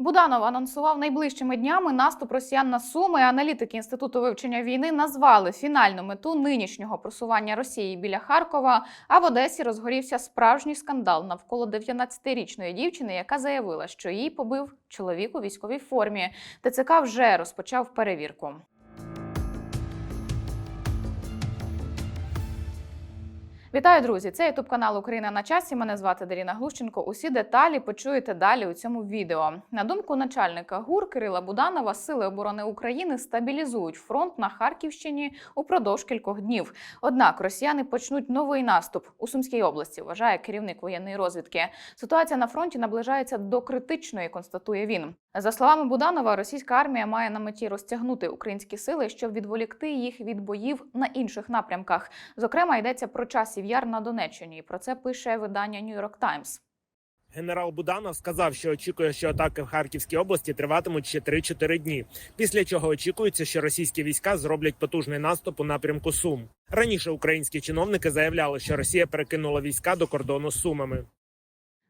Буданов анонсував найближчими днями наступ росіян на Суми. Аналітики інституту вивчення війни назвали фінальну мету нинішнього просування Росії біля Харкова. А в Одесі розгорівся справжній скандал навколо 19-річної дівчини, яка заявила, що її побив чоловік у військовій формі. ТЦК вже розпочав перевірку. Вітаю, друзі! Це ютуб канал Україна на часі. Мене звати Даріна Глущенко. Усі деталі почуєте далі у цьому відео. На думку начальника ГУР Кирила Буданова, сили оборони України стабілізують фронт на Харківщині упродовж кількох днів. Однак росіяни почнуть новий наступ у Сумській області. Вважає керівник воєнної розвідки. Ситуація на фронті наближається до критичної. Констатує він. За словами Буданова, російська армія має на меті розтягнути українські сили, щоб відволікти їх від боїв на інших напрямках. Зокрема, йдеться про часів яр на Донеччині. Про це пише видання New York Times. Генерал Буданов сказав, що очікує, що атаки в Харківській області триватимуть ще 3-4 дні. Після чого очікується, що російські війська зроблять потужний наступ у напрямку Сум. Раніше українські чиновники заявляли, що Росія перекинула війська до кордону з Сумами.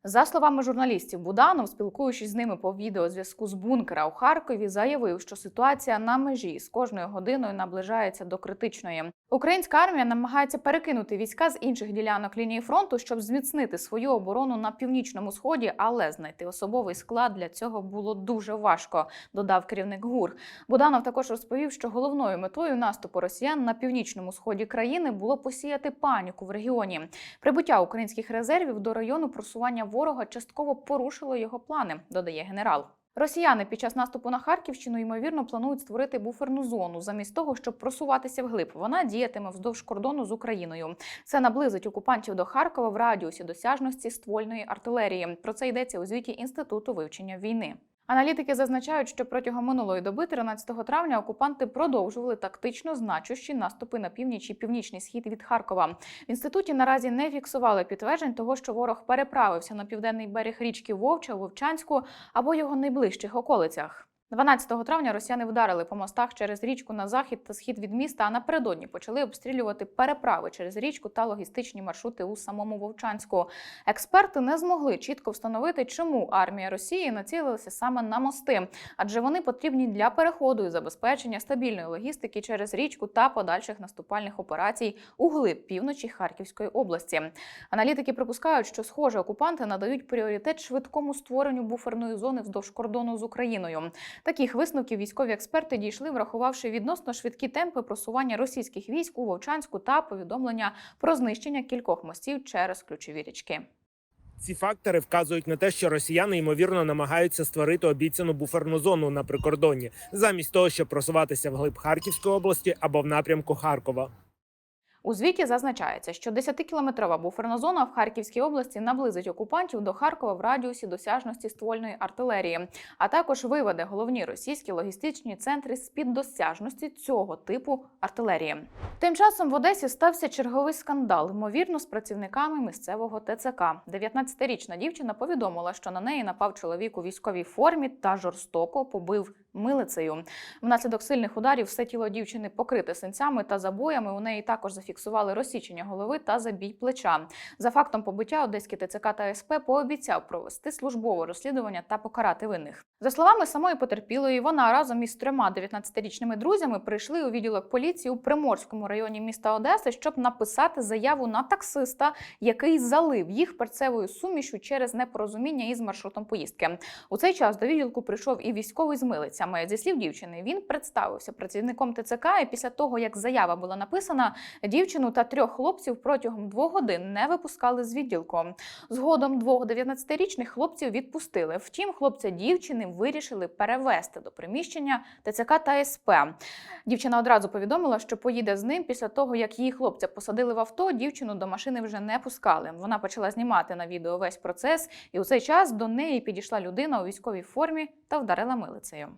За словами журналістів, Буданов, спілкуючись з ними по відеозв'язку з бункера у Харкові, заявив, що ситуація на межі з кожною годиною наближається до критичної. Українська армія намагається перекинути війська з інших ділянок лінії фронту, щоб зміцнити свою оборону на північному сході, але знайти особовий склад для цього було дуже важко. Додав керівник ГУР. Буданов також розповів, що головною метою наступу росіян на північному сході країни було посіяти паніку в регіоні. Прибуття українських резервів до району просування ворога частково порушило його плани, додає генерал. Росіяни під час наступу на Харківщину ймовірно планують створити буферну зону замість того, щоб просуватися вглиб. Вона діятиме вздовж кордону з Україною. Це наблизить окупантів до Харкова в радіусі досяжності ствольної артилерії. Про це йдеться у звіті інституту вивчення війни. Аналітики зазначають, що протягом минулої доби, 13 травня, окупанти продовжували тактично значущі наступи на північ і північний схід від Харкова. В інституті наразі не фіксували підтверджень того, що ворог переправився на південний берег річки Вовча Вовчанську або його найближчих околицях. 12 травня росіяни вдарили по мостах через річку на захід та схід від міста, а напередодні почали обстрілювати переправи через річку та логістичні маршрути у самому Вовчанську. Експерти не змогли чітко встановити, чому армія Росії націлилася саме на мости, адже вони потрібні для переходу і забезпечення стабільної логістики через річку та подальших наступальних операцій у глиб півночі Харківської області. Аналітики припускають, що схоже окупанти надають пріоритет швидкому створенню буферної зони вздовж кордону з Україною. Таких висновків військові експерти дійшли, врахувавши відносно швидкі темпи просування російських військ у Вовчанську та повідомлення про знищення кількох мостів через ключові річки. Ці фактори вказують на те, що росіяни ймовірно намагаються створити обіцяну буферну зону на прикордонні, замість того, щоб просуватися вглиб Харківської області або в напрямку Харкова. У звіті зазначається, що 10-кілометрова буферна зона в Харківській області наблизить окупантів до Харкова в радіусі досяжності ствольної артилерії, а також виведе головні російські логістичні центри з під досяжності цього типу артилерії. Тим часом в Одесі стався черговий скандал, ймовірно, з працівниками місцевого ТЦК. 19-річна дівчина повідомила, що на неї напав чоловік у військовій формі та жорстоко побив милицею. Внаслідок сильних ударів все тіло дівчини покрите синцями та забоями. У неї також зафіксували розсічення голови та забій плеча. За фактом побиття Одеський ТЦК та СП пообіцяв провести службове розслідування та покарати винних. За словами самої потерпілої, вона разом із трьома 19-річними друзями прийшли у відділок поліції у Приморському районі міста Одеси, щоб написати заяву на таксиста, який залив їх перцевою сумішю через непорозуміння із маршрутом поїздки. У цей час до відділку прийшов і військовий з милицями. Зі слів дівчини, він представився працівником ТЦК. І після того, як заява була написана, дівчину та трьох хлопців протягом двох годин не випускали з відділку. Згодом двох 19-річних хлопців відпустили. Втім, хлопця дівчини вирішили перевести до приміщення ТЦК та СП. Дівчина одразу повідомила, що поїде з ним після того, як її хлопця посадили в авто. Дівчину до машини вже не пускали. Вона почала знімати на відео весь процес, і у цей час до неї підійшла людина у військовій формі та вдарила милицею.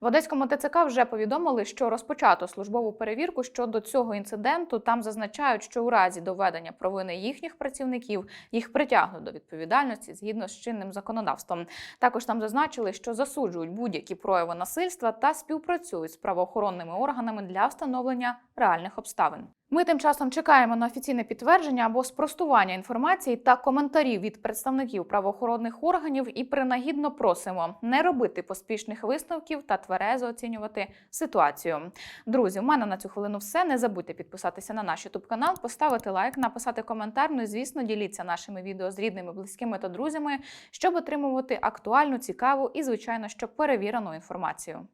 В Одеському ТЦК вже повідомили, що розпочато службову перевірку щодо цього інциденту. Там зазначають, що у разі доведення провини їхніх працівників їх притягнуть до відповідальності згідно з чинним законодавством. Також там зазначили, що засуджують будь-які прояви насильства та співпрацюють з правоохоронними органами для встановлення реальних обставин. Ми тим часом чекаємо на офіційне підтвердження або спростування інформації та коментарів від представників правоохоронних органів і принагідно просимо не робити поспішних висновків та тверезо оцінювати ситуацію. Друзі, у мене на цю хвилину все. Не забудьте підписатися на наш YouTube канал, поставити лайк, написати коментар. Ну і звісно, діліться нашими відео з рідними, близькими та друзями, щоб отримувати актуальну, цікаву і, звичайно, що перевірену інформацію.